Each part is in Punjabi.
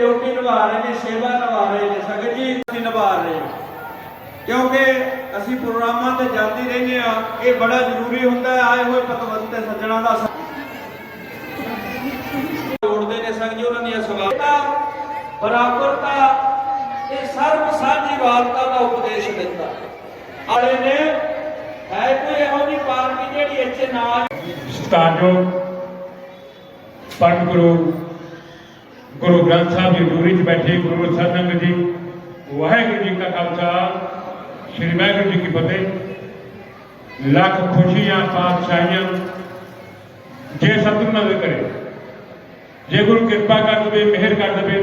ਡਿਊਟੀ ਨਿਭਾ ਰਹੇ ਨੇ, ਸੇਵਾ ਨਿਭਾ ਰਹੇ ਨੇ, ਸੰਗਤ ਜੀ ਅਸੀਂ ਨਿਭਾ ਰਹੇ ਹਾਂ। ਕਿਉਂਕਿ ਅਸੀਂ ਪ੍ਰੋਗਰਾਮਾਂ ਤੇ ਜਾਂਦੀ ਰਹਿੰਦੇ ਆ ਇਹ ਬੜਾ ਜ਼ਰੂਰੀ ਹੁੰਦਾ ਹੈ, ਆਏ ਹੋਏ ਪਤਵੰਤੇ ਸੱਜਣਾ ਦਾ ਜੋੜਦੇ ਨੇ ਸੰਗ ਜੀ, ਉਹਨਾਂ ਦੀਆਂ ਸਵਾਲਤਾ ਬਰਾਬਰਤਾ ਇਹ ਸਰਬ ਸਾਂਝੀਵਾਲਤਾ ਦਾ ਉਪਦੇਸ਼ ਦਿੰਦਾ। ਆਲੇ ਨੇ, ਹੈ ਕੋਈ ਇਹੋ ਜਿਹੀ ਪਾਰਟੀ ਜਿਹੜੀ ਇੱਥੇ ਨਾਲ ਸਤਾਜੋ ਪਰਮ ਗੁਰੂ ਗੁਰੂ ਗ੍ਰੰਥ ਸਾਹਿਬ ਦੀ ਹਜ਼ੂਰੀ 'ਚ ਬੈਠੇ, ਗੁਰੂ ਸਾਹਿਬ ਜੀ, ਵਾਹਿਗੁਰੂ ਜੀ ਕਾ ਖਾਲਸਾ, ਸ੍ਰੀ ਵਾਹਿਗੁਰੂ ਜੀ ਕੀ ਫਤਿਹ। ਲੱਖ ਖੁਸ਼ੀਆਂ, ਪਾਤਸ਼ਾਹੀਆਂ, ਜੇ ਸਤਿਗੁਰੂ ਨਾਲ ਕਰੇ, ਜੇ ਗੁਰੂ ਕਿਰਪਾ ਕਰ ਦੇਵੇ, ਮਿਹਰ ਕਰ ਦੇਵੇ,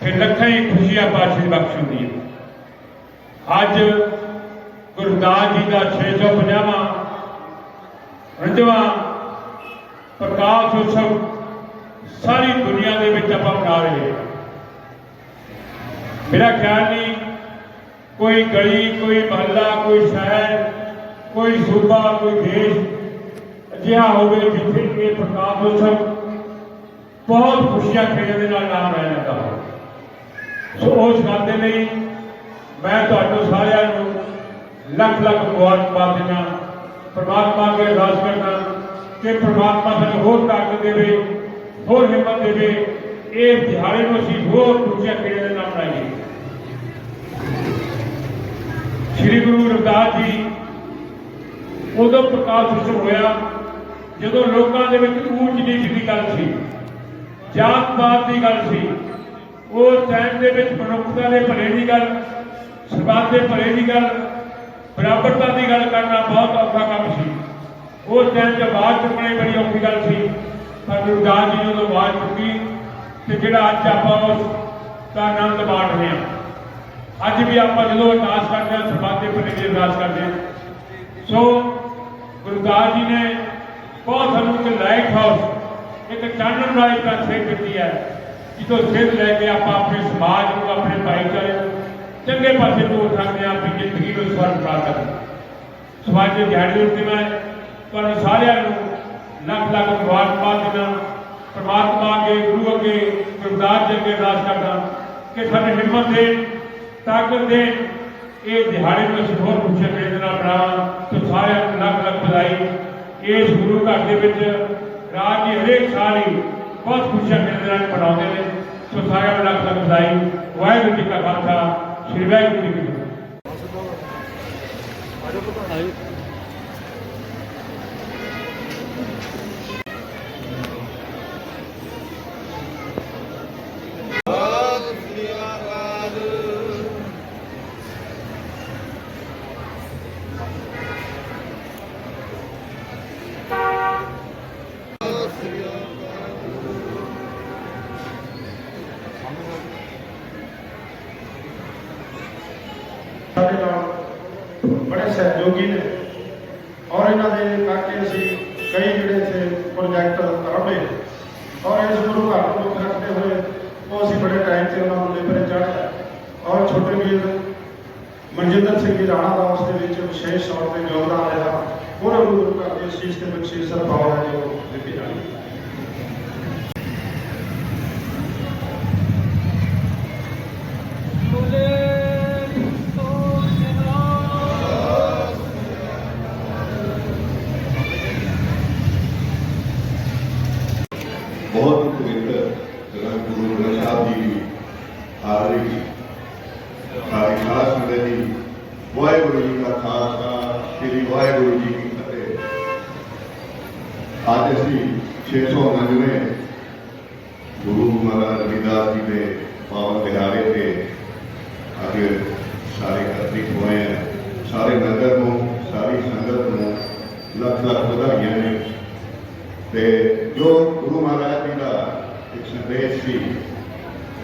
ਫਿਰ ਲੱਖਾਂ ਹੀ ਖੁਸ਼ੀਆਂ ਪਾਤਸ਼ਾਹ ਦੀ ਬਖਸ਼ ਹੁੰਦੀ ਹੈ। ਅੱਜ ਗੁਰਦਾਸ ਜੀ ਦਾ 650ਵਾਂ ਰੰਜਵਾ ਪ੍ਰਕਾਸ਼ ਉਤਸਵ ਸਾਰੀ ਦੁਨੀਆ ਦੇ ਵਿੱਚ ਆਪਾਂ ਮਨਾ ਰਹੇ ਮੇਰਾ ਖਿਆਲ ਨਹੀਂ, ਕੋਈ ਗਲੀ, ਕੋਈ ਮਹੱਲਾ, ਕੋਈ ਸ਼ਹਿਰ, ਕੋਈ ਸੂਬਾ, ਕੋਈ ਦੇਸ਼ ਅਜਿਹਾ ਹੋਵੇ ਜਿੱਥੇ ਇਹ ਪ੍ਰਕਾਸ਼ ਉਤਸਵ ਬਹੁਤ ਖੁਸ਼ੀਆਂ ਖੇੜੇ ਦੇ ਨਾਲ ਨਾਮ ਰਹਿ ਜਾਂਦਾ ਹੋਵੇ। ਸੋ ਉਸ ਗੱਲ ਦੇ ਲਈ ਮੈਂ ਤੁਹਾਨੂੰ ਸਾਰਿਆਂ ਨੂੰ ਲੱਖ ਲੱਖ ਮੁਬਾਰਕਬਾਦ ਦਿੰਦਾ ਪਰਮਾਤਮਾ ਅੱਗੇ ਅਰਦਾਸ ਕਰਦਾ ਕਿ ਪਰਮਾਤਮਾ ਸਾਨੂੰ ਹੋਰ ਤਾਕਤ ਦੇਵੇ ਹੋਰ ਹਿੰਮਤ ਦੇਵੇ ਇਹ ਦਿਹਾੜੇ ਨੂੰ ਅਸੀਂ ਹੋਰ ਦੂਜੇ ਖੇੜੇ ਦੇ ਨਾਲ ਬਣਾਈਏ। ਸ੍ਰੀ ਗੁਰੂ ਰਵਿਦਾਸ ਜੀ ਉਦੋਂ ਪ੍ਰਕਾਸ਼ ਉਤਸਵ ਹੋਇਆ, ਜਦੋਂ ਲੋਕਾਂ ਦੇ ਵਿੱਚ ਊਚ ਨੀਚ ਦੀ ਗੱਲ ਸੀ, ਜਾਤ ਪਾਤ ਦੀ ਗੱਲ ਸੀ ਉਹ ਟਾਈਮ ਦੇ ਵਿੱਚ ਮਨੁੱਖਤਾ ਦੇ ਭਲੇ ਦੀ ਗੱਲ, ਸਮਾਜ ਦੇ ਭਲੇ ਦੀ ਗੱਲ, ਬਰਾਬਰਤਾ ਦੀ ਗੱਲ ਕਰਨਾ ਬਹੁਤ ਔਖਾ ਕੰਮ ਸੀ। ਉਹ ਟਾਈਮ 'ਚ ਆਵਾਜ਼ ਚੁੱਕਣੀ ਬੜੀ ਔਖੀ ਗੱਲ ਸੀ। ਪਰ ਗੁਰਦਾਸ ਜੀ ਨੇ ਉਦੋਂ ਆਵਾਜ਼ ਚੁੱਕੀ ਤੇ ਜਿਹੜਾ ਅੱਜ ਆਪਾਂ ਉਸ ਦਾ ਆਨੰਦ ਮਾਣ ਰਹੇ ਹਾਂ ਅੱਜ ਵੀ ਆਪਾਂ ਜਦੋਂ ਅਰਦਾਸ ਕਰਦੇ ਹਾਂ ਸਮਾਜ ਦੇ ਭਲੇ ਦੀ ਅਰਦਾਸ ਕਰਦੇ ਹਾਂ ਸੋ ਗੁਰਦਾਸ ਜੀ ਨੇ ਬਹੁਤ ਸਾਨੂੰ ਇੱਕ ਲਾਈਟ ਹਾਊਸ, ਇੱਕ ਚਾਨਣ ਰਾਈ ਦਾ ਸੇਧ ਦਿੱਤੀ ਹੈ, ਜਿੱਥੋਂ ਸੇਧ ਲੈ ਕੇ ਆਪਾਂ ਆਪਣੇ ਸਮਾਜ ਨੂੰ, ਆਪਣੇ ਭਾਈਚਾਰੇ ਨੂੰ ਚੰਗੇ ਪਾਸੇ ਤੋਰ ਸਕਦੇ ਹਾਂ, ਆਪਣੀ ਜ਼ਿੰਦਗੀ ਨੂੰ ਸਵਰਨ ਬਣਾ ਸਕਦੇ ਹਾਂ। ਸਮਾਜ ਦੇ ਦਿਹਾੜੇ ਉੱਤੇ ਮੈਂ, ਤੁਹਾਨੂੰ ਸਾਰਿਆਂ ਨੂੰ ਲੱਖ ਲੱਖ ਮੁਬਾਰਕਬਾਦ ਦਿੰਦਾ ਪ੍ਰਮਾਤਮਾ ਅੱਗੇ ਗੁਰੂ ਅੱਗੇ, ਗੁਰਦਾਸ ਜੀ ਅੱਗੇ ਅਰਦਾਸ ਕਰਦਾ। ਕਿ ਸਾਨੂੰ ਹਿੰਮਤ ਦੇ, ਤਾਕਤ ਦੇ, ਇਹ ਦਿਹਾੜੇ ਨੂੰ ਅਸੀਂ ਹੋਰ ਖੁਸ਼ੀਆਂ ਦੇ ਨਾਲ ਬਣਾਵਾਂ ਸੋ ਸਾਰਿਆਂ ਨੂੰ ਲੱਖ ਲੱਖ ਵਧਾਈ। ਇਸ ਗੁਰੂ ਘਰ ਦੇ ਵਿੱਚ ਰਾਜ ਦੀ ਹਰੇਕ ਸਾਲ ਹੀ ਬਹੁਤ ਖੁਸ਼ੀਆਂ ਦੇ ਨਾਲ ਮਨਾਉਂਦੇ ਨੇ। ਸੋ ਸਾਰਿਆਂ ਨੂੰ ਲੱਖ ਲੱਖ ਵਧਾਈ। ਵਾਹਿਗੁਰੂ ਜੀ ਕਾ ਖਾਲਸਾ, ਸ੍ਰੀ ਵਾਹਿਗੁਰੂ ਜੀ ਕੀ ਫਤਿਹ। ਸਾਡੇ ਨਾਲ ਬੜੇ ਸਹਿਯੋਗੀ ਨੇ। ਔਰ ਇਹਨਾਂ ਦੇ ਕਰਕੇ ਅਸੀਂ ਕਈ ਜਿਹੜੇ ਇੱਥੇ ਪ੍ਰੋਜੈਕਟ ਆਰੰਭੇ ਔਰ ਇਸ ਗੁਰੂ ਘਰ ਨੂੰ ਮੁੱਖ ਰੱਖਦੇ ਹੋਏ ਉਹ ਅਸੀਂ ਬੜੇ ਟਾਈਮ ਤੇ ਉਹਨਾਂ ਨੂੰ ਲੇਬਰੇ ਚੜ੍ਹਦਾ ਔਰ ਛੋਟੇ ਵੀਰ ਮਨਜਿੰਦਰ ਸਿੰਘ ਜੀ ਰਾਣਾ ਦਾ ਉਸ ਦੇ ਵਿੱਚ ਵਿਸ਼ੇਸ਼ ਤੌਰ ਤੇ ਯੋਗਦਾਨ ਰਿਹਾ। ਉਹਨਾਂ ਨੂੰ ਗੁਰੂ ਘਰ ਦੀ ਅਸੀਸ ਤੇ ਬਖਸ਼ੀਸ਼ ਸਰਪਾਉ ਹੈ ਜੋ ਦਿੱਤੀ ਜਾਣੀ ਬਹੁਤ ਹੀ ਪਵਿੱਤਰ ਜਨਾਬ ਗੁਰੂ ਗ੍ਰੰਥ ਸਾਹਿਬ ਜੀ ਦੀ ਹਾਜ਼ਰੀ ਸਾਰੀ ਖਾਸ ਸੰਗਤ ਜੀ ਵਾਹਿਗੁਰੂ ਜੀ ਕਾ ਖਾਲਸਾ ਸ੍ਰੀ ਵਾਹਿਗੁਰੂ ਜੀ ਕੀ ਫਤਿਹ ਅੱਜ ਅਸੀਂ 699 ਗੁਰੂ ਮਹਾਰਾਜ ਰਵਿਦਾਸ ਜੀ ਦੇ ਪਾਵਨ ਦਿਹਾੜੇ ਤੇ ਅੱਜ ਸਾਰੇ ਇਕੱਠੇ ਹੋਏ ਹੈ ਸਾਰੇ ਨਗਰ ਨੂੰ ਸਾਰੀ ਸੰਗਤ ਨੂੰ ਲੱਖ ਲੱਖ ਵਧਾਈਆਂ ਨੇ ਤੇ ਜੋ ਗੁਰੂ ਮਹਾਰਾਜ ਜੀ ਦਾ ਇੱਕ ਸੰਦੇਸ਼ ਸੀ।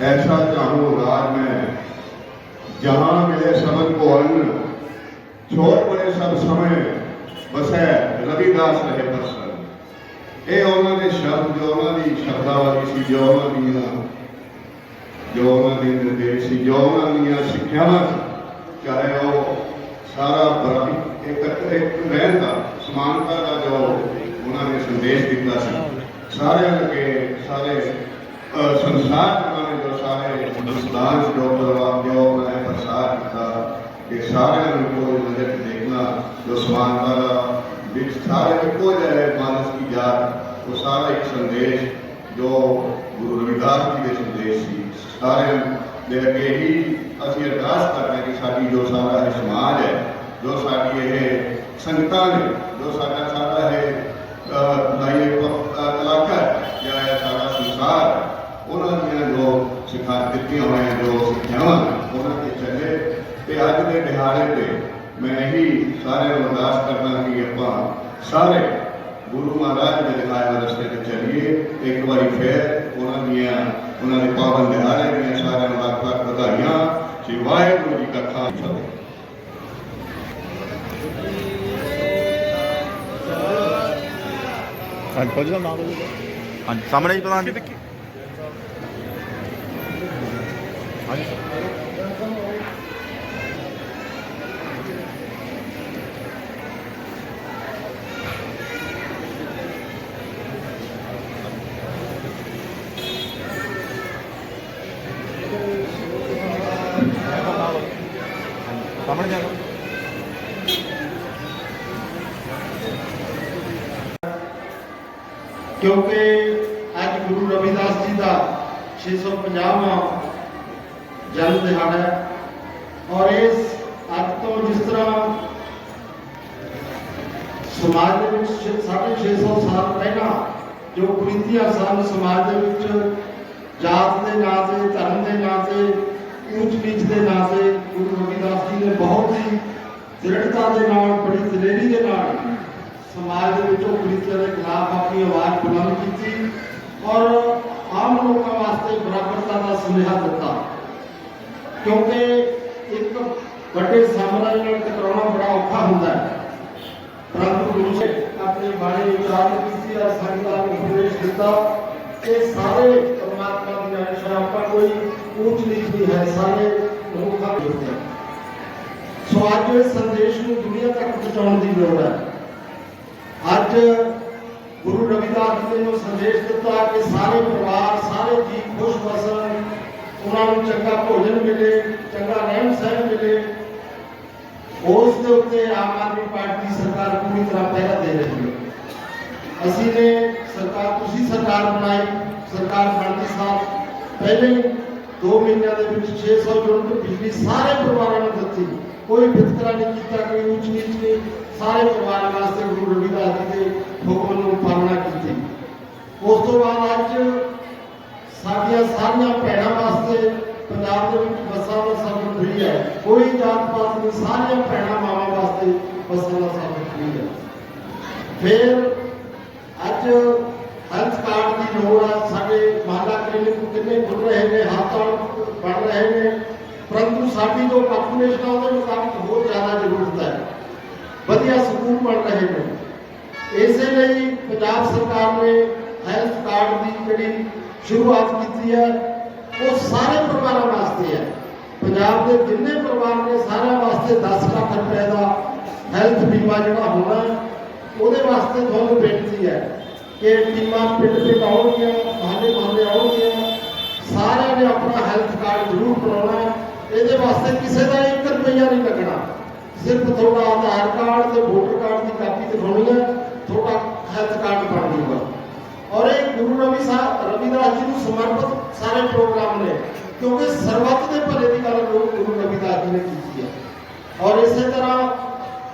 ਐਸਾ ਚਾਹੋ ਰਾਜ ਮੈਂ ਜਹਾਂ ਮਿਲੇ ਸਬਨ ਕੋ ਅੰਨ ਛੋੜ ਪੜੇ ਸਭ ਸਮੇਂ, ਬਸੈ ਰਵਿਦਾਸ ਰਹੇ ਇਹ ਉਹਨਾਂ ਦੇ ਸ਼ਬਦ ਜੋ ਉਹਨਾਂ ਦੀ ਸ਼ਬਦਾਵਲੀ ਸੀ, ਜੋ ਉਹਨਾਂ ਦੀਆਂ ਜੋ ਉਹਨਾਂ ਦੇ ਨਿਰਦੇਸ਼ ਸੀ, ਜੋ ਉਹਨਾਂ ਦੀਆਂ ਸਿੱਖਿਆਵਾਂ ਸੀ। ਚਾਹੇ ਉਹ ਸਾਰਾ ਬਰਾਬਰੀ ਇੱਕ ਰਹਿਣ ਦਾ, ਸਮਾਨਤਾ ਦਾ ਜੋ ਉਹਨਾਂ ਨੇ ਸੰਦੇਸ਼ ਦਿੱਤਾ ਸੀ। ਸਾਰਿਆਂ ਅੱਗੇ ਸਾਰੇ ਅ, ਸੰਸਾਰ 'ਚ ਉਹਨਾਂ ਨੇ ਜੋ ਸੁਲਤਾਨ ਜੋ ਪਰਵਾਹ ਜੋ ਮੈਂ ਪ੍ਰਸਾਰ ਕੀਤਾ ਕਿ ਸਾਰਿਆਂ ਨੂੰ ਕੋਈ ਨਜ਼ਰ ਚ ਦੇਖਣਾ ਜੋ ਸਮਾਨਤਾ ਦਾ ਵਿੱਚ ਸਾਰੇ ਇੱਕੋ ਜਿਹਾ ਹੈ ਮਾਨਸ ਦੀ ਜਾਤ ਉਹ ਸਾਰਾ ਇੱਕ ਸੰਦੇਸ਼ ਜੋ ਗੁਰੂ ਰਵਿਦਾਸ ਜੀ ਦੇ ਸੰਦੇਸ਼ ਸੀ ਸਾਰਿਆਂ ਦੇ ਅੱਗੇ ਹੀ ਅਸੀਂ ਅਰਦਾਸ ਕਰਦੇ ਹਾਂ ਕਿ ਸਾਡੀ ਜੋ ਸਾਰਾ ਇਹ ਸਮਾਜ ਹੈ ਜੋ ਸਾਡੀ ਇਹ ਸੰਗਤਾਂ ਨੇ ਜੋ ਸਾਰਾ ਹੈ, ਸਾਰਾ ਹੈ, ਉਹਨਾਂ ਦੀਆਂ ਜੋ ਸਿਖਾ ਦਿੱਤੀਆਂ ਹੋਈਆਂ ਜੋ ਸਿੱਖਿਆਵਾਂ ਉਹਨਾਂ ਤੇ ਚੱਲੇ ਤੇ ਅੱਜ ਦੇ ਦਿਹਾੜੇ ਤੇ ਮੈਂ ਇਹੀ ਸਾਰਿਆਂ ਨੂੰ ਅਰਦਾਸ ਕਰਦਾ ਕਿ ਆਪਾਂ ਸਾਰੇ ਗੁਰੂ ਮਹਾਰਾਜ ਦੇ ਦਿਖਾਏ ਹੋਏ ਰਸਤੇ ਤੇ ਚੱਲੀਏ। ਇੱਕ ਵਾਰੀ ਫੇਰ ਉਹਨਾਂ ਦੀਆਂ ਉਹਨਾਂ ਦੇ ਪਾਵਨ ਦਿਹਾੜੇ ਦੀਆਂ ਸਾਰਿਆਂ ਨੂੰ ਲੱਖ ਲੱਖ ਵਧਾਈਆਂ। ਸ੍ਰੀ ਵਾਹਿਗੁਰੂ ਜੀ ਕਾ ਖਾਲਸਾ। ਹਾਂਜੀ ਫੌਜੀ ਦਾ ਨਾਮ ਬੋਲੋ ਹਾਂਜੀ ਸਾਹਮਣੇ ਜੀ ਪ੍ਰਧਾਨ ਜੀ। ਹਾਂਜੀ ਸਾਹਮਣੇ ਜਾਣਾ ਕਿਉਂਕਿ ਅੱਜ ਗੁਰੂ ਰਵਿਦਾਸ ਜੀ ਦਾ 650ਵਾਂ ਜਨਮ ਦਿਹਾੜਾ ਹੈ ਔਰ ਇਸ ਅੱਜ ਤੋਂ ਜਿਸ ਤਰ੍ਹਾਂ ਸਮਾਜ ਦੇ ਵਿੱਚ ਛੇ- ਸਾਢੇ 600 ਸਾਲ ਪਹਿਲਾਂ ਜੋ ਕੁਰੀਤੀਆਂ ਸਨ ਸਮਾਜ ਦੇ ਵਿੱਚ ਜਾਤ ਦੇ ਨਾਂ ਤੇ ਧਰਮ ਦੇ ਨਾਂ ਤੇ ਉੱਚ ਨੀਚ ਦੇ ਨਾਂ ਤੇ ਗੁਰੂ ਰਵਿਦਾਸ ਜੀ ਨੇ ਬਹੁਤ ਹੀ ਦ੍ਰਿੜਤਾ ਦੇ ਨਾਲ ਬੜੀ ਦਲੇਰੀ ਦੇ ਨਾਲ ਸਮਾਜ ਦੇ ਵਿੱਚੋਂ ਕੁਰੀਤੀਆਂ ਦੇ ਖਿਲਾਫ ਆਪਣੀ ਆਵਾਜ਼ ਬੁਲੰਦ ਕੀਤੀ ਔਰ ਆਮ ਲੋਕਾਂ ਵਾਸਤੇ ਬਰਾਬਰਤਾ ਦਾ ਸੁਨੇਹਾ ਦਿੱਤਾ ਕਿਉਂਕਿ ਇੱਕ ਵੱਡੇ ਸਾਮਰਾਜ ਨਾਲ ਟਕਰਾਉਣਾ ਬੜਾ ਔਖਾ ਹੁੰਦਾ ਹੈ। ਪਰੰਤੂ ਗੁਰੂ ਜੀ ਆਪਣੇ ਬਾਣੀ ਉਚਾਰਨ ਕੀਤੀ ਔਰ ਸੰਗਤਾਂ ਨੂੰ ਉਪਦੇਸ਼ ਦਿੱਤਾ। ਕਿ ਸਾਰੇ ਪਰਮਾਤਮਾ ਦੀ ਅੰਸ਼ ਆਪਾਂ ਕੋਈ ਉੱਚ ਨੀਚ ਨਹੀਂ ਹੈ, ਸਾਰੇ ਮਨੁੱਖਾਂ ਦੇ ਉੱਤੇ। ਸੋ ਅੱਜ ਇਸ ਸੰਦੇਸ਼ ਨੂੰ ਦੁਨੀਆ ਤੱਕ ਪਹੁੰਚਾਉਣ ਦੀ ਲੋੜ ਹੈ। ਅੱਜ ਗੁਰੂ ਰਵਿਦਾਸ ਜੀ ਨੇ ਜੋ ਸੰਦੇਸ਼ ਦਿੱਤਾ ਕਿ ਸਾਰੇ ਪਰਿਵਾਰ, ਸਾਰੇ ਜੀ ਖੁਸ਼ ਵਸਣ ਉਹਨਾਂ ਨੂੰ ਚੰਗਾ ਭੋਜਨ ਮਿਲੇ, ਚੰਗਾ ਰਹਿਣ ਸਹਿਣ ਮਿਲੇ। ਉਸ ਦੇ ਉੱਤੇ ਆਮ ਆਦਮੀ ਪਾਰਟੀ ਦੀ ਸਰਕਾਰ ਪੂਰੀ ਤਰ੍ਹਾਂ ਪਹਿਰਾ ਦੇ ਰਹੀ ਹੈ। ਅਸੀਂ ਨੇ ਸਰਕਾਰ, ਤੁਸੀਂ ਸਰਕਾਰ ਬਣਾਈ, ਸਰਕਾਰ ਬਣਦੀ ਸਾਲ ਪਹਿਲੇ ਹੀ 2 ਮਹੀਨਿਆਂ ਦੇ ਵਿੱਚ 600 ਯੂਨਿਟ ਬਿਜਲੀ ਸਾਰੇ ਪਰਿਵਾਰਾਂ ਨੂੰ ਦਿੱਤੀ। ਕੋਈ ਵਿਤਕਰਾ ਨਹੀਂ ਕੀਤਾ, ਕੋਈ ਉੱਚ ਨੀਚ ਨਹੀਂ। ਸਾਰੇ ਪਰਿਵਾਰਾਂ ਵਾਸਤੇ ਗੁਰੂ ਰਵਿਦਾਸ ਜੀ ਦੇ ਹੁਕਮ ਨੂੰ ਪਾਲਣਾ ਕੀਤੀ। ਉਸ ਤੋਂ ਬਾਅਦ ਅੱਜ ਸਾਡੀਆਂ ਸਾਰੀਆਂ ਭੈਣਾਂ ਵਾਸਤੇ ਪੰਜਾਬ ਦੇ ਵਿੱਚ ਬੱਸਾਂ ਦਾ ਸਫ਼ਰ ਫ੍ਰੀ ਹੈ। ਕੋਈ ਜਾਤ ਪਾਤ ਨਹੀਂ, ਸਾਰੀਆਂ ਭੈਣਾਂ ਮਾਵਾਂ ਵਾਸਤੇ ਬੱਸਾਂ ਦਾ ਸਫ਼ਰ ਫ੍ਰੀ ਹੈ। ਫਿਰ ਅੱਜ ਹੈਲਥ ਕਾਰਡ ਦੀ ਲੋੜ ਹੈ ਸਾਡੇ ਮਹੱਲਾ ਕਲੀਨਿਕ ਕਿੰਨੇ ਖੁੱਲ ਰਹੇ ਨੇ ਹਸਪਤਾਲ ਬਣ ਰਹੇ ਨੇ। ਪਰੰਤੂ ਸਾਡੀ ਜੋ ਪਾਪੂਲੇਸ਼ਨ ਹੈ ਉਹਦੇ ਮੁਤਾਬਿਕ ਬਹੁਤ ਜ਼ਿਆਦਾ ਜ਼ਰੂਰਤ ਹੈ। ਵਧੀਆ ਸਕੂਲ ਬਣ ਰਹੇ ਨੇ। ਇਸੇ ਲਈ ਪੰਜਾਬ ਸਰਕਾਰ ਨੇ ਹੈਲਥ ਕਾਰਡ ਦੀ ਜਿਹੜੀ ਸ਼ੁਰੂਆਤ ਕੀਤੀ ਹੈ, ਉਹ ਸਾਰੇ ਪਰਿਵਾਰਾਂ ਵਾਸਤੇ ਹੈ। ਪੰਜਾਬ ਦੇ ਜਿੰਨੇ ਪਰਿਵਾਰ ਨੇ, ਸਾਰਿਆਂ ਵਾਸਤੇ 10 ਲੱਖ ਰੁਪਏ ਦਾ ਹੈਲਥ ਬੀਮਾ ਜਿਹੜਾ ਹੋਣਾ ਉਹਦੇ ਵਾਸਤੇ ਤੁਹਾਨੂੰ ਬੇਨਤੀ ਹੈ ਕਿ ਟੀਮਾਂ ਪਿੰਡ ਪਿੰਡ ਆਉਣਗੀਆਂ, ਮਹੱਲੇ ਮਹੱਲੇ ਆਉਣਗੀਆਂ। ਸਾਰਿਆਂ ਨੇ ਆਪਣਾ ਹੈਲਥ ਕਾਰਡ ਜ਼ਰੂਰ ਬਣਾਉਣਾ ਹੈ। ਇਹਦੇ ਵਾਸਤੇ ਕਿਸੇ ਦਾ 1 ਰੁਪਈਆ ਨਹੀਂ ਲੱਗਣਾ। ਸਿਰਫ ਤੁਹਾਡਾ ਆਧਾਰ ਕਾਰਡ ਤੇ ਵੋਟਰ ਕਾਰਡ ਦੀ ਕਾਪੀ ਦਿਖਾਉਣੀ ਹੈ, ਤੁਹਾਡਾ ਹੈਲਥ ਕਾਰਡ ਬਣ ਜਾਊਗਾ ਔਰ ਇਹ ਗੁਰੂ ਰਵੀ ਸਾਹਿਬ ਰਵਿਦਾਸ ਜੀ ਨੂੰ ਸਮਰਪਿਤ ਸਾਰੇ ਪ੍ਰੋਗਰਾਮ ਨੇ, ਕਿਉਂਕਿ ਸਰਬੱਤ ਦੇ ਭਲੇ ਦੀ ਗੱਲ ਗੁਰੂ ਗੁਰੂ ਰਵਿਦਾਸ ਜੀ ਨੇ ਕੀਤੀ ਹੈ। ਔਰ ਇਸੇ ਤਰ੍ਹਾਂ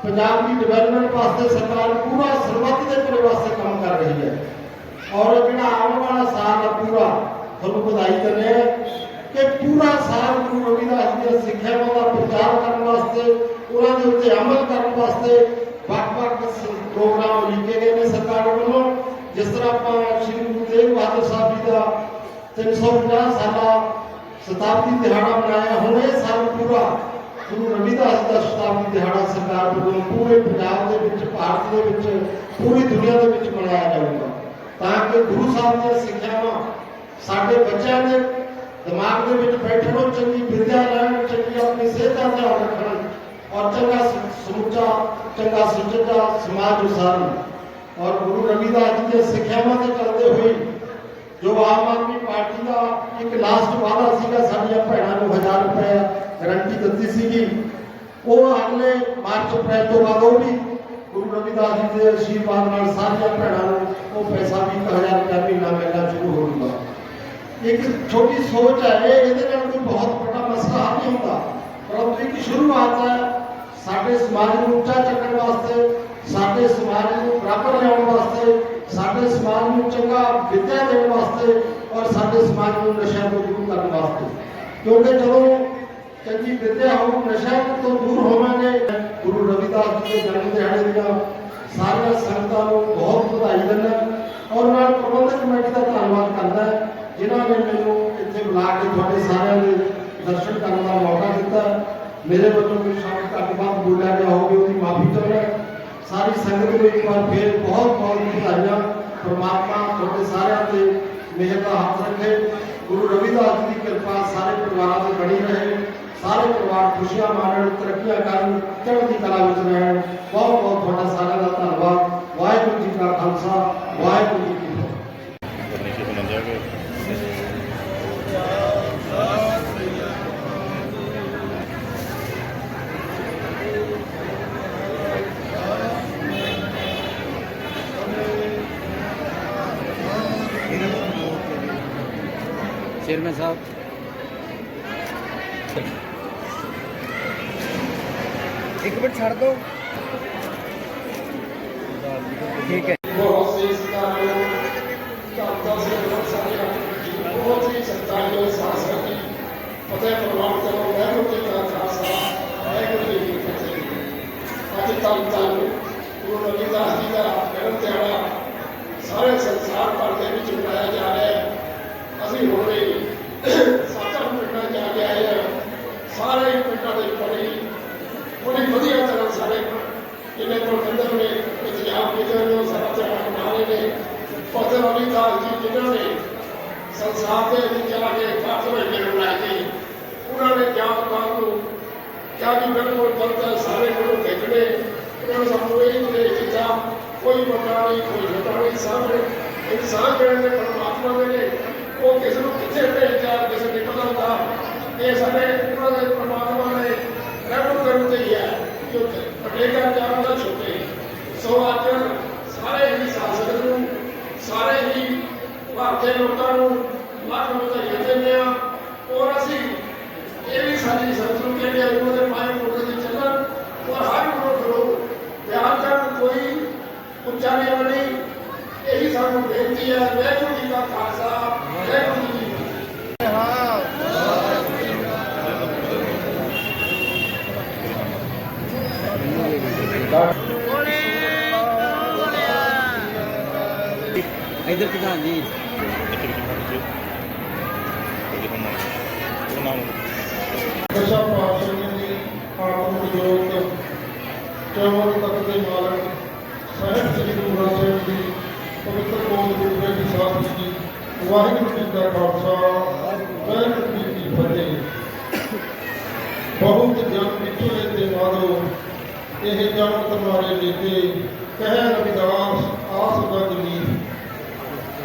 ਪੰਜਾਬ ਦੀ ਡਿਵੈਲਪਮੈਂਟ ਵਾਸਤੇ ਸਰਕਾਰ ਪੂਰਾ ਸਰਬੱਤ ਦੇ ਭਲੇ ਵਾਸਤੇ ਕੰਮ ਕਰ ਰਹੀ ਹੈ। ਔਰ ਜਿਹੜਾ ਆਉਣ ਵਾਲਾ ਸਾਲ ਹੈ ਪੂਰਾ, ਤੁਹਾਨੂੰ ਵਧਾਈ ਦਿੰਦੇ ਹਾਂ ਕਿ ਪੂਰਾ ਸਾਲ ਗੁਰੂ ਰਵਿਦਾਸ ਜੀ ਦੀਆਂ ਸਿੱਖਿਆਵਾਂ ਦਾ ਪ੍ਰਚਾਰ ਕਰਨ ਵਾਸਤੇ, ਉਹਨਾਂ ਦੇ ਉੱਤੇ ਅਮਲ ਕਰਨ ਵਾਸਤੇ ਵੱਖ-ਵੱਖ ਪ੍ਰੋਗਰਾਮ ਆਪਾਂ ਸ਼੍ਰੀ ਗੁਰੂ ਤੇਗ ਬਹਾਦਰ ਸਾਹਿਬ ਜੀ ਦਾ 350 ਸਾਲਾ ਸ਼ਤਾਬਦੀ ਦਿਹਾੜਾ ਮਨਾਇਆ, ਹੁਣ ਇਹ ਸਾਲ ਪੂਰਾ ਗੁਰੂ ਰਵਿਦਾਸ ਦਾ ਸ਼ਤਾਬਦੀ ਦਿਹਾੜਾ ਸਰਕਾਰ ਵੱਲੋਂ ਪੂਰੇ ਪੰਜਾਬ ਦੇ ਵਿੱਚ, ਭਾਰਤ ਦੇ ਵਿੱਚ, ਪੂਰੀ ਦੁਨੀਆ ਦੇ ਵਿੱਚ ਮਨਾਇਆ ਜਾਊਗਾ। ਤਾਂ ਕਿ ਗੁਰੂ ਸਾਹਿਬ ਦੀਆਂ ਸਿੱਖਿਆਵਾਂ ਸਾਡੇ ਬੱਚਿਆਂ ਦੇ ਦਿਮਾਗ ਦੇ ਵਿੱਚ ਬੈਠਣ, ਉਹ ਚੰਗੀ ਵਿਦਿਆ ਲੈਣ, ਚੰਗੀ ਆਪਣੀ ਸਿਹਤ ਦਾ ਧਿਆਨ ਰੱਖਣ ਔਰ ਚੰਗਾ ਸਮੁੱਚਾ, ਚੰਗਾ ਸੁਚੱਜਾ ਸਮਾਜ ਉਸਾਰਨ। ਔਰ ਗੁਰੂ ਰਵਿਦਾਸ ਜੀ ਦੀਆਂ ਸਿੱਖਿਆਵਾਂ ਤੇ ਚੱਲਦੇ ਹੋਏ ਜੋ ਆਮ ਆਦਮੀ ਪਾਰਟੀ ਦਾ ਇੱਕ ਲਾਸਟ ਵਾਅਦਾ ਸੀਗਾ, ਸਾਡੀਆਂ ਭੈਣਾਂ ਨੂੰ 1000 ਰੁਪਏ ਗਰੰਟੀ ਦਿੱਤੀ ਸੀਗੀ। ਉਹ ਅਗਲੇ ਮਾਰਚ, ਅਪ੍ਰੈਲ ਤੋਂ ਬਾਅਦ ਉਹ ਵੀ ਗੁਰੂ ਰਵਿਦਾਸ ਜੀ ਦੇ ਅਸ਼ੀਰਵਾਦ ਨਾਲ ਸਾਰੀਆਂ ਭੈਣਾਂ ਨੂੰ ਉਹ ਪੈਸਾ ਵੀ 1000 ਰੁਪਏ ਮਹੀਨਾ ਮਿਲਣਾ ਸ਼ੁਰੂ ਹੋ ਜੂਗਾ ਇੱਕ ਛੋਟੀ ਸੋਚ ਹੈ ਇਹ ਇਹਦੇ ਨਾਲ ਕੋਈ ਬਹੁਤ ਵੱਡਾ ਮਸਲਾ ਹੱਲ ਨਹੀਂ ਹੁੰਦਾ। ਪਰੰਤੂ ਇੱਕ ਸ਼ੁਰੂਆਤ ਹੈ, ਸਾਡੇ ਸਮਾਜ ਨੂੰ ਉੱਚਾ ਚੱਕਣ ਵਾਸਤੇ ਸਾਡੇ ਸਮਾਜ ਨੂੰ ਬਰਾਬਰ ਲਿਆਉਣ ਵਾਸਤੇ, ਸਾਡੇ ਸਮਾਜ ਨੂੰ ਚੰਗਾ ਵਿੱਦਿਆ ਦੇਣ ਵਾਸਤੇ ਔਰ ਸਾਡੇ ਸਮਾਜ ਨੂੰ ਨਸ਼ਿਆਂ ਤੋਂ ਦੂਰ ਕਰਨ ਵਾਸਤੇ। ਕਿਉਂਕਿ ਜਦੋਂ ਚੰਗੀ ਵਿੱਦਿਆ ਹੋਊ ਨਸ਼ਿਆਂ ਤੋਂ ਦੂਰ ਹੋਵਾਂਗੇ, ਗੁਰੂ ਰਵਿਦਾਸ ਜੀ ਦੇ ਜਨਮ ਦਿਹਾੜੇ ਦੀਆਂ ਸਾਰੀਆਂ ਸੰਗਤਾਂ ਨੂੰ ਬਹੁਤ ਵਧਾਈ ਦਿੰਦਾ ਔਰ ਨਾਲ ਪ੍ਰਬੰਧਕ ਕਮੇਟੀ ਦਾ ਧੰਨਵਾਦ ਕਰਦਾ ਜਿਨ੍ਹਾਂ ਨੇ ਮੈਨੂੰ ਇੱਥੇ ਬੁਲਾ ਕੇ ਤੁਹਾਡੇ ਸਾਰਿਆਂ ਦੇ ਦਰਸ਼ਨ ਕਰਨ ਦਾ ਮੌਕਾ ਦਿੱਤਾ। ਮੇਰੇ ਵੱਲੋਂ ਕੋਈ ਸ਼ਬਦ ਘੱਟ ਵੱਧ ਬੋਲਿਆ ਗਿਆ ਹੋਵੇ, ਉਹਦੀ ਮਾਫੀ ਚਾਹੁੰਦਾ ਸਾਰੀ ਸੰਗਤ ਨੂੰ ਇੱਕ ਵਾਰ ਫੇਰ ਬਹੁਤ ਬਹੁਤ ਵਧਾਈਆਂ ਪ੍ਰਮਾਤਮਾ ਤੁਹਾਡੇ ਸਾਰਿਆਂ ਤੇ ਮਿਹਰ ਦਾ ਹੱਥ ਰੱਖੇ ਗੁਰੂ ਰਵਿਦਾਸ ਜੀ ਦੀ ਕਿਰਪਾ ਸਾਰੇ ਪਰਿਵਾਰਾਂ ਤੇ ਬਣੀ ਰਹੇ ਸਾਰੇ ਪਰਿਵਾਰ ਖੁਸ਼ੀਆਂ ਮਾਣਨ ਤਰੱਕੀਆਂ ਕਰਨ ਚੜ੍ਹਦੀ ਕਲਾ ਵਿੱਚ ਰਹਿਣ ਬਹੁਤ ਬਹੁਤ ਤੁਹਾਡਾ ਸਾਰਿਆਂ ਦਾ ਧੰਨਵਾਦ ਵਾਹਿਗੁਰੂ ਜੀ ਕਾ ਖਾਲਸਾ ਵਾਹਿਗੁਰੂ ਜੀ ਕੀ ਫਤਿਹ ਚੇਅਰਮੈਨ ਸਾਹਿਬ। ਇੱਕ ਮਿੰਟ ਛੱਡ ਦਿਓ। ਠੀਕ ਹੈ। ਫਤਿਹ। ਅੱਜ ਤਾਂ ਗੁਰੂ ਰਵਿਦਾਸ ਜੀ ਦਾ ਸਾਰੇ ਸੰਸਾਰ ਭਰ ਦੇ ਵਿੱਚ ਮਨਾਇਆ ਜਾ ਰਿਹਾ ਹੈ। ਅਸੀਂ ਹੁਣ ਸਾਰੇ ਹੀ ਪਿੰਡਾਂ ਦੇ ਬੜੀ ਬੜੀ ਵਧੀਆ ਤਰ੍ਹਾਂ ਸਾਰੇ ਜਿਵੇਂ ਪ੍ਰਬੰਧਕ ਨੇ ਇੰਤਜ਼ਾਮ ਕੀਤੇ ਨੇ ਸਾਰਾ ਤਿਉਹਾਰ ਮਨਾ ਰਹੇ ਨੇ। ਫਤਿਹ ਰਵਿਦਾਸ ਜੀ, ਜਿਨ੍ਹਾਂ ਨੇ ਸੰਸਾਰ ਦੇ ਵਿੱਚ ਜਾ ਕੇ ਫਤਿਹ ਹੋਏ ਨੇ ਬਣਾਏ ਉਹਨਾਂ ਨੇ ਜਾਤ ਪਾਤ ਨੂੰ ਕਿਹਾ ਕਿ ਬਿਲਕੁਲ ਗਲਤ ਹੈ ਸਾਰੇ ਨੂੰ ਦੇਖਣੇ। ਉਹਨਾਂ ਨੇ ਸਾਨੂੰ ਇਹ ਨਹੀਂ ਕੀਤਾ, ਕੋਈ ਵੱਡਾ ਨਹੀਂ, ਕੋਈ ਛੋਟਾ ਨਹੀਂ, ਸਭ ਇਨਸਾਨ ਜਿਹੜੇ ਨੇ, ਪਰਮਾਤਮਾ ਦੇ ਨੇ, ਉਹ ਕਿਸੇ ਨੂੰ ਕਿੱਥੇ ਭੇਜਿਆ ਕਿਸੇ ਨੇ ਪਤਾ ਹੁੰਦਾ। ਇਹ ਸਾਡੇ ਉਹਨਾਂ ਦੇ ਪਰਮਾਤਮਾ ਨੇ ਰਹਿਮਤ ਕਰਨ ਜਾਣ ਦਾ ਛੋਟੇ ਸੋ ਅੱਜ ਸਾਰੇ ਹੀ ਸ਼ਾਸਕ ਨੂੰ, ਸਾਰੇ ਹੀ ਭਾਰਤੀ ਲੋਕਾਂ ਨੂੰ ਲੱਖ ਵਧਾਈਆਂ ਦਿੰਦੇ ਆ ਔਰ ਅਸੀਂ ਇਹ ਵੀ ਸਾਡੀ ਸੰਸਕ੍ਰਿਤੀ ਕਹਿੰਦੇ ਆ ਉਹਨਾਂ ਦੇ ਪਾਏ ਮੁੱਢ ਤੇ ادھر کدھر جی چوہن تک کے مالک صاحب سری گرو صاحب جی پوتر بول گرو کی ساتھ کی واحد جی کا خالصہ واحد جی کی فتح بہت جن پچھلے تے مارو یہ جن تمہارے لیتے کہہ رویداس آس کا جلیف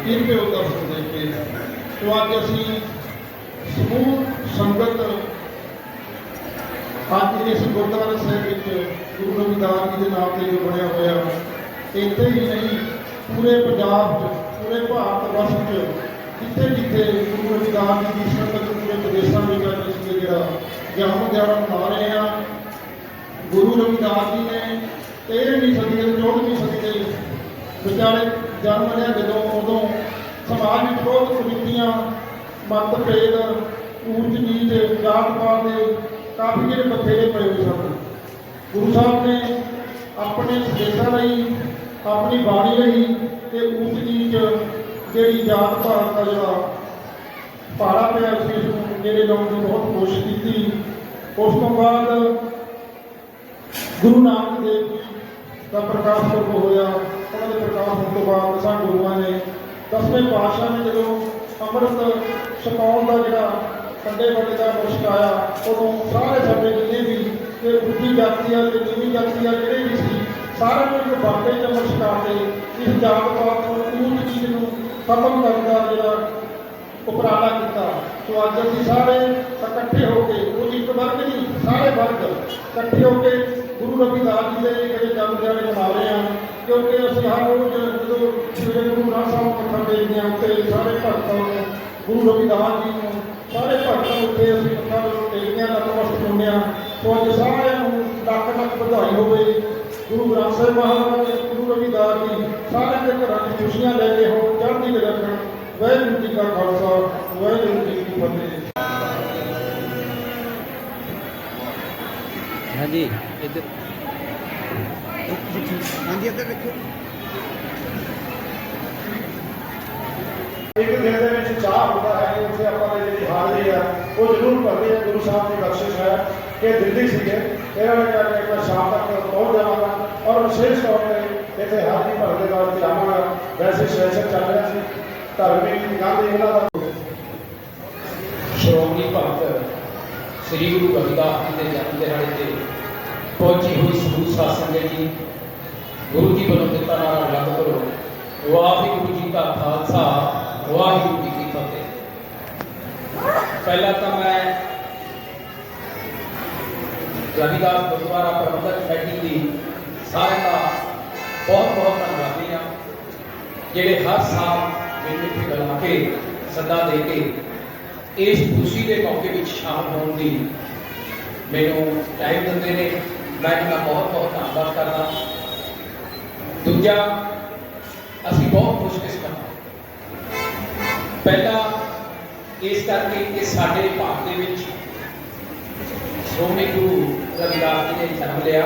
ਲੀਤੇ ਕਹਿ ਰਵਿਦਾਸ ਆਸ ਸੋ ਅੱਜ ਅਸੀਂ ਸਮੂਹ ਸੰਗਤ ਅੱਜ ਇਸ ਗੁਰਦੁਆਰਾ ਸਾਹਿਬ ਵਿੱਚ ਗੁਰੂ ਰਵਿਦਾਸ ਜੀ ਦੇ ਨਾਮ ਤੇ ਜੋ ਬਣਿਆ ਹੋਇਆ, ਇੱਥੇ ਹੀ ਨਹੀਂ, ਪੂਰੇ ਪੰਜਾਬ 'ਚ, ਪੂਰੇ ਭਾਰਤ ਵਰਸ਼ 'ਚ ਜਿੱਥੇ ਜਿੱਥੇ ਗੁਰੂ ਰਵਿਦਾਸ ਜੀ ਦੀ ਸੰਗਤ ਪੂਰੇ ਪ੍ਰਦੇਸ਼ਾਂ ਵਿੱਚ ਅੱਜ ਅਸੀਂ ਜਿਹੜਾ ਜਨਮ ਦਿਹਾੜਾ ਮਨਾ ਰਹੇ ਹਾਂ। ਗੁਰੂ ਰਵਿਦਾਸ ਜੀ ਨੇ 13ਵੀਂ ਸਦੀ ਦੇ 14ਵੀਂ ਸਦੀ ਦੇ ਵਿਚਾਰੇ ਜਨਮ ਲਿਆ ਜਦੋਂ ਉਦੋਂ ਸਮਾਜ ਵਿੱਚ ਬਹੁਤ ਕੁਰੀਤੀਆਂ ਮਤਭੇਦ ਊਚ ਨੀਚ ਜਾਤ ਪਾਤ ਦੇ ਕਾਫੀ ਜਿਹੜੇ ਬਥੇਰੇ ਪਏ ਹੋਏ ਸਨ। ਗੁਰੂ ਸਾਹਿਬ ਨੇ ਆਪਣੇ ਸੰਦੇਸ਼ਾਂ ਲਈ, ਆਪਣੀ ਬਾਣੀ ਲਈ ਤੇ ਊਚ ਨੀਚ ਜਿਹੜੀ ਜਾਤ ਪਾਤ ਦਾ ਜਿਹੜਾ ਪਾੜਾ ਪਿਆ ਸੀ ਇਸ ਨੂੰ ਮੇਰੇ ਲਾਉਣ ਦੀ ਬਹੁਤ ਕੋਸ਼ਿਸ਼ ਕੀਤੀ। ਉਸ ਤੋਂ ਬਾਅਦ ਗੁਰੂ ਨਾਨਕ ਦੇਵ ਜੀ ਦਾ ਪ੍ਰਕਾਸ਼ ਪੁਰਬ ਹੋਇਆ। ਉਹਨਾਂ ਦੇ ਪ੍ਰਕਾਸ਼ ਹੋਣ ਤੋਂ ਬਾਅਦ ਦਸਾਂ ਗੁਰੂਆਂ ਨੇ ਦਸਵੇਂ ਪਾਤਸ਼ਾਹ ਨੇ ਜਦੋਂ ਅੰਮ੍ਰਿਤ ਛਕਾਉਣ ਦਾ ਜਿਹੜਾ ਕੰਡੇ ਵੱਡੇ ਦਾ ਮੁਸ਼ਕਾਇਆ, ਉਦੋਂ ਸਾਰੇ ਸਾਡੇ ਜਿੰਨੇ ਵੀ ਤੇ ਉੱਚੀ ਜਾਤੀ ਆ ਤੇ ਨੀਵੀਂ ਜਾਤੀ ਆ ਜਿਹੜੇ ਵੀ ਸੀ, ਸਾਰਿਆਂ ਨੂੰ ਇੱਕ ਬਾਟੇ ਚ ਮੁਸ਼ਕਾ ਕੇ ਇਸ ਜਾਤ ਪਾਤ ਨੂੰ, ਊਚ ਚੀਜ਼ ਨੂੰ ਖਤਮ ਕਰਨ ਦਾ ਜਿਹੜਾ ਉਪਰਾਲਾ ਕੀਤਾ। ਸੋ ਅੱਜ ਅਸੀਂ ਸਾਰੇ ਇਕੱਠੇ ਹੋ ਕੇ, ਉਹ ਇੱਕ ਵਰਗ ਨਹੀਂ, ਸਾਰੇ ਵਰਗ ਇਕੱਠੇ ਹੋ ਕੇ ਗੁਰੂ ਰਵਿਦਾਸ ਜੀ ਦੇ ਜਿਹੜੇ ਜਨਮ ਦਿਹਾੜੇ ਮਨਾ ਰਹੇ ਹਾਂ, ਕਿਉਂਕਿ ਅਸੀਂ ਹਰ ਰੋਜ਼ ਜਦੋਂ ਸ੍ਰੀ ਗੁਰੂ ਗ੍ਰੰਥ ਸਾਹਿਬ ਨੂੰ ਮੱਥਾ ਟੇਕਦੇ ਹਾਂ ਉੱਤੇ ਸਾਰੇ ਭਗਤਾਂ ਨੂੰ, ਗੁਰੂ ਰਵਿਦਾਸ ਜੀ ਨੂੰ, ਸਾਰੇ ਭਗਤਾਂ ਉੱਤੇ ਅਸੀਂ ਮੱਥਾ ਟੇਕਦੇ ਹਾਂ, ਨਤਮਸਤਕ ਹੁੰਦੇ ਹਾਂ। ਸੋ ਅੱਜ ਸਾਰਿਆਂ ਨੂੰ ਲੱਖ ਲੱਖ ਵਧਾਈ ਹੋਵੇ। ਗੁਰੂ ਗ੍ਰੰਥ ਸਾਹਿਬ ਮਹਾਰਾਜ, ਗੁਰੂ ਰਵਿਦਾਸ ਜੀ, ਸਾਰਿਆਂ ਦੇ ਘਰਾਂ 'ਚ ਖੁਸ਼ੀਆਂ ਲੈ ਕੇ ਹੋ ਚੜ੍ਹਦੀ ਕਲਾ ਰੱਖਣ ਵਾਹਿਗੁਰੂ ਜੀ ਕਾ ਖਾਲਸਾ ਵਾਹਿਗੁਰੂ ਜੀ ਕੀ ਫਤਿਹ ਹਾਂਜੀ ਇੱਧਰ ਹਾਂਜੀ ਇੱਧਰ ਦੇਖੋ ਇੱਕ ਦਿਨ ਦੇ ਵਿੱਚ ਚਾਹ ਹੁੰਦਾ ਹੈ ਕਿ ਉੱਥੇ ਆਪਾਂ ਦੀ ਜਿਹੜੀ ਹਾਜ਼ਰੀ ਆ ਉਹ ਜ਼ਰੂਰ ਭਰਦੇ ਆ ਗੁਰੂ ਸਾਹਿਬ ਦੀ ਬਖਸ਼ਿਸ਼ ਹੈ ਕਿ ਦਿੱਲੀ ਸੀਗੇ ਇਹਨਾਂ ਨੇ ਕਿਹਾ ਕਿ ਮੈਂ ਸ਼ਾਮ ਤੱਕ ਪਹੁੰਚ ਜਾਵਾਂਗਾ ਔਰ ਵਿਸ਼ੇਸ਼ ਤੌਰ ਤੇ ਇੱਥੇ ਹਾਜ਼ਰੀ ਭਰਨ ਦੇ ਵਾਸਤੇ ਆਵਾਂਗਾ ਵੈਸੇ ਸੈਸ਼ਨ ਚੱਲ ਰਿਹਾ ਸੀ ਧਾਰਮਿਕ ਗਾਂਧੀ ਇਹਨਾਂ ਦਾ ਸ਼੍ਰੋਮਣੀ ਭਗਤ ਸ੍ਰੀ ਗੁਰੂ ਰਵਿਦਾਸ ਜੀ ਦੇ ਜਨਮ ਦਿਹਾੜੇ ਤੇ ਪਹੁੰਚੀ ਹੋਈ ਸਮੂਹ ਸਾਧ ਸੰਗਤ ਜੀ, ਗੁਰੂ ਜੀ ਵੱਲੋਂ ਦਿੱਤਾ ਨਾਰਾ ਲੱਗ ਕਰੋ ਵਾਹਿਗੁਰੂ ਜੀ ਕਾ ਖਾਲਸਾ, ਵਾਹਿਗੁਰੂ ਜੀ ਕੀ ਫਤਿਹ। ਪਹਿਲਾਂ ਤਾਂ ਮੈਂ ਰਵਿਦਾਸ ਗੁਰਦੁਆਰਾ ਪ੍ਰਬੰਧਕ ਕਮੇਟੀ ਦੀ ਸਾਰਿਆਂ ਦਾ ਬਹੁਤ ਬਹੁਤ ਧੰਨਵਾਦੀ ਹਾਂ, ਜਿਹੜੇ ਹਰ ਸਾਲ ਮੈਨੂੰ ਇੱਥੇ ਬੁਲਾ ਕੇ ਸੱਦਾ ਦੇ ਕੇ ਇਸ ਖੁਸ਼ੀ ਦੇ ਮੌਕੇ ਵਿੱਚ ਸ਼ਾਮਲ ਹੋਣ ਦੀ ਮੈਨੂੰ ਟਾਈਮ ਦਿੰਦੇ ਨੇ। ਮੈਂ ਇਹਨਾਂ ਬਹੁਤ ਬਹੁਤ ਧੰਨਵਾਦ ਕਰਦਾ। ਦੂਜਾ, ਅਸੀਂ ਬਹੁਤ ਖੁਸ਼ਕਿਸਮਤ ਹਾਂ। ਪਹਿਲਾ ਇਸ ਕਰਕੇ ਕਿ ਸਾਡੇ ਭਾਰਤ ਦੇ ਵਿੱਚ ਸ਼੍ਰੋਮਣੀ ਗੁਰੂ ਰਵਿਦਾਸ ਜੀ ਨੇ ਜਨਮ ਲਿਆ।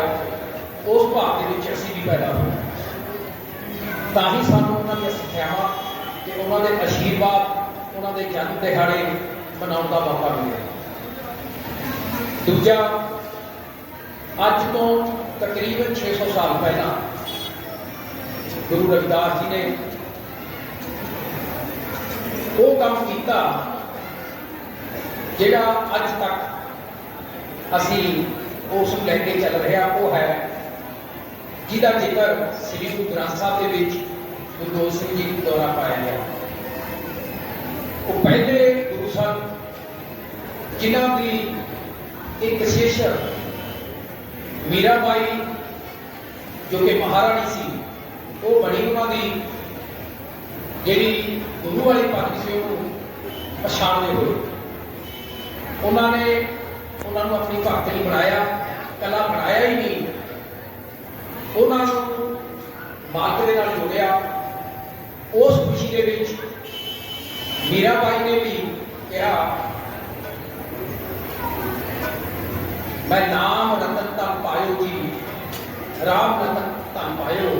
ਉਸ ਭਾਰਤ ਦੇ ਵਿੱਚ ਅਸੀਂ ਵੀ ਪੈਦਾ ਹੋਏ ਤਾਂ ਹੀ ਸਾਨੂੰ ਉਹਨਾਂ ਦੀਆਂ ਸਿੱਖਿਆਵਾਂ ਤੇ ਉਹਨਾਂ ਦੇ ਅਸ਼ੀਰਵਾਦ, ਉਹਨਾਂ ਦੇ ਜਨਮ ਦਿਹਾੜੇ ਮਨਾਉਣ ਦਾ ਮੌਕਾ ਮਿਲਿਆ। ਦੂਜਾ, ਅੱਜ ਤੋਂ ਤਕਰੀਬਨ 600 ਸਾਲ ਪਹਿਲਾਂ ਗੁਰੂ ਰਵਿਦਾਸ ਜੀ ਨੇ ਉਹ ਕੰਮ ਕੀਤਾ ਜਿਹੜਾ ਅੱਜ ਤੱਕ ਅਸੀਂ ਉਸ ਨੂੰ ਲੈ ਕੇ ਚੱਲ ਰਿਹਾ ਉਹ ਹੈ ਜਿਹਦਾ ਜ਼ਿਕਰ ਸ੍ਰੀ ਗੁਰੂ ਗ੍ਰੰਥ ਸਾਹਿਬ ਦੇ ਵਿੱਚ ਗੁਰੂ ਸਿੰਘ ਜੀ ਦੁਆਰਾ ਪਾਇਆ ਗਿਆ ਉਹ ਪਹਿਲੇ ਗੁਰੂ ਸਨ ਜਿਨ੍ਹਾਂ ਦੀ ਇੱਕ ਵਿਸ਼ੇਸ਼ ਮੀਰਾਬਾਈ ਜੋ ਕਿ ਮਹਾਰਾਣੀ ਸੀ, ਉਹ ਬਣੀ ਉਹਨਾਂ ਦੀ ਜਿਹੜੀ ਗੁਰੂ ਵਾਲੀ ਪੱਗ ਸੀ, ਉਹਨੂੰ ਪਛਾਣਦੇ ਹੋਏ। ਉਹਨਾਂ ਨੇ ਉਹਨਾਂ ਨੂੰ ਆਪਣੀ ਭਗਤ ਲਈ ਬਣਾਇਆ, ਕਲਾ ਬਣਾਇਆ ਹੀ ਨਹੀਂ। ਉਹਨਾਂ ਨੂੰ ਮਾਲਕ ਦੇ ਨਾਲ ਜੋੜਿਆ। ਉਸ ਖੁਸ਼ੀ ਦੇ ਵਿੱਚ ਮੀਰਾਬਾਈ ਨੇ ਵੀ ਕਿਹਾ, ਮੈਂ ਨਾਮ ਰਤਨ ਤਨ ਪਾਇਓ ਜੀ, ਰਾਮ ਰਤਨ ਤਨ ਪਾਇਓ।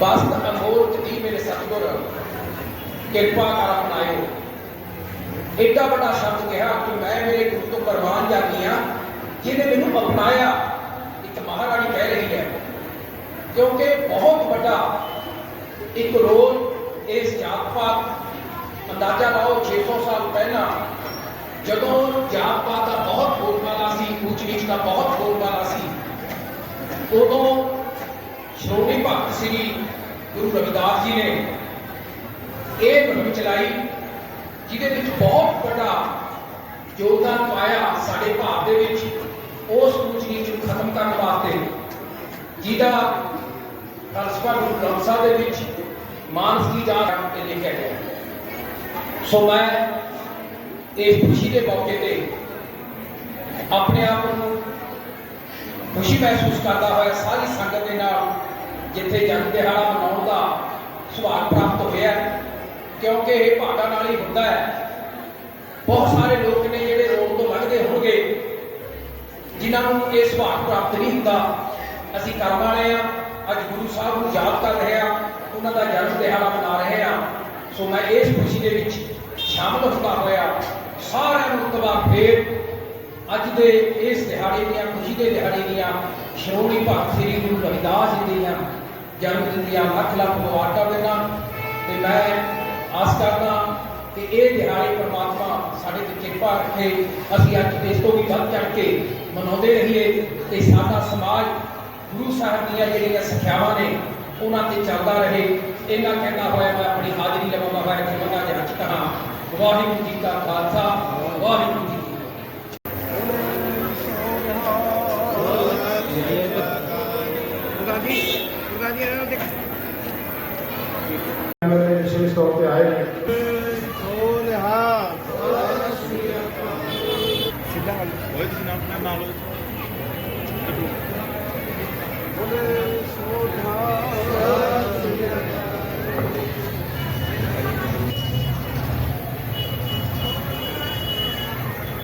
ਬਸਤ ਅਮੋਲਕ ਦੀ ਮੇਰੇ ਸਤਿਗੁਰ, ਕਿਰਪਾ ਕਰ ਅਪਣਾਇਓ। ਏਡਾ ਵੱਡਾ ਸ਼ਬਦ ਕਿਹਾ ਕਿ ਮੈਂ ਮੇਰੇ ਗੁਰੂ ਤੋਂ ਕੁਰਬਾਨ ਜਾਂਦੀ ਆ ਜਿਹਨੇ ਮੈਨੂੰ ਅਪਣਾਇਆ, ਇੱਕ ਮਹਾਰਾਣੀ ਕਹਿ ਰਹੀ ਹੈ, ਕਿਉਂਕਿ ਬਹੁਤ ਵੱਡਾ ਇੱਕ ਰੋਜ਼ ਇਸ ਜਾਤ ਪਾਤ ਅੰਦਾਜ਼ਾ ਲਾਓ 600 ਸਾਲ ਪਹਿਲਾਂ ਜਦੋਂ ਜਾਤ ਪਾਤ ਦਾ ਬਹੁਤ ਬੋਲਬਾਲਾ ਸੀ, ਉੱਚ ਨੀਚ ਦਾ ਬਹੁਤ ਬੋਲਬਾਲਾ ਸੀ, ਉਦੋਂ ਸ਼੍ਰੋਮਣੀ ਭਗਤ ਸ੍ਰੀ ਗੁਰੂ ਰਵਿਦਾਸ ਜੀ ਨੇ ਇਹ ਮੁਹਿੰਮ ਚਲਾਈ, ਜਿਹਦੇ ਵਿੱਚ ਬਹੁਤ ਵੱਡਾ ਯੋਗਦਾਨ ਪਾਇਆ ਸਾਡੇ ਭਾਰਤ ਦੇ ਵਿੱਚ, ਉਸ ਉੱਚ ਨੀਚ ਨੂੰ ਖਤਮ ਕਰਨ ਵਾਸਤੇ, ਜਿਹਦਾ ਫਲਸਫਾ ਗੁਰੂ ਗ੍ਰੰਥ ਸਾਹਿਬ ਦੇ ਵਿੱਚ ਮਾਨਸ ਦੀ ਜਾਤ ਤੇ ਲਿਖਿਆ ਗਿਆ। ਸੋ ਮੈਂ ਇਸ ਖੁਸ਼ੀ ਦੇ ਮੌਕੇ ਤੇ ਆਪਣੇ ਆਪ ਨੂੰ ਖੁਸ਼ੀ ਮਹਿਸੂਸ ਕਰਦਾ ਹੋਇਆ ਸਾਰੀ ਸੰਗਤ ਦੇ ਨਾਲ ਜਿੱਥੇ ਜਨਮ ਦਿਹਾੜਾ ਮਨਾਉਣ ਦਾ ਸੁਭਾਗ ਪ੍ਰਾਪਤ ਹੋਇਆ ਕਿਉਂਕਿ ਇਹ ਭਾਗਾ ਨਾਲ ਹੀ ਹੁੰਦਾ ਹੈ। ਬਹੁਤ ਸਾਰੇ ਲੋਕ ਨੇ ਜਿਹੜੇ ਰੋਡ ਤੋਂ ਲੰਘਦੇ ਹੋਣਗੇ, ਜਿਨ੍ਹਾਂ ਨੂੰ ਇਹ ਸੁਭਾਗ ਪ੍ਰਾਪਤ ਨਹੀਂ ਹੁੰਦਾ। ਅਸੀਂ ਕਰਮ ਵਾਲੇ ਆ ਅੱਜ ਗੁਰੂ ਸਾਹਿਬ ਨੂੰ ਯਾਦ ਕਰ ਰਹੇ ਆ ਉਹਨਾਂ ਦਾ ਜਨਮ ਦਿਹਾੜਾ ਮਨਾ ਰਹੇ ਆ ਸੋ ਮੈਂ ਇਸ ਖੁਸ਼ੀ ਦੇ ਵਿੱਚ ਸ਼ਾਮਲ ਹੁੰਦਾ ਹੋਇਆ ਸਾਰਿਆਂ ਨੂੰ ਇੱਕ ਵਾਰ ਫੇਰ ਅੱਜ ਦੇ ਇਸ ਦਿਹਾੜੇ ਦੀਆਂ, ਖੁਸ਼ੀ ਦੇ ਦਿਹਾੜੇ ਦੀਆਂ ਸ਼੍ਰੋਮਣੀ ਭਗਤ ਸ੍ਰੀ ਗੁਰੂ ਰਵਿਦਾਸ ਜੀ ਦੀਆਂ ਜਨਮ ਦਿਨ ਦੀਆਂ ਲੱਖ ਲੱਖ ਮੁਬਾਰਕਾਂ ਦਿੰਦਾ ਤੇ ਮੈਂ ਆਸ ਕਰਦਾ ਕਿ ਇਹ ਦਿਹਾੜੇ ਪ੍ਰਮਾਤਮਾ ਸਾਡੇ ਤੇ ਕਿਰਪਾ ਰੱਖੇ। ਅਸੀਂ ਅੱਜ ਇਸ ਤੋਂ ਵੀ ਵੱਧ ਚੜ ਕੇ ਮਨਾਉਂਦੇ ਰਹੀਏ ਤੇ ਸਾਡਾ ਸਮਾਜ ਗੁਰੂ ਸਾਹਿਬ ਦੀਆਂ ਜਿਹੜੀਆਂ ਸਿੱਖਿਆਵਾਂ ਨੇ ਉਹਨਾਂ ਤੇ ਚੱਲਦਾ ਰਹੇ। ਇਹਨਾਂ ਕਹਿੰਦਾ ਹੋਇਆ ਮੈਂ ਆਪਣੀ ਹਾਜ਼ਰੀ ਲਵਾਉਂਦਾ ਹੋਇਆ ਖਿਮਾ ਜਹਾਜ਼ ਕਹਾ ਵਾਹਿਗੁਰੂ ਜੀ ਕਾ ਖਾਲਸਾ ਵਾਹਿਗੁਰੂ ਜੀ ਕੀ ਫਤਿਹ। ਵਿਸ਼ੇਸ਼ ਤੌਰ ਤੇ ਆਏ ਨੇ।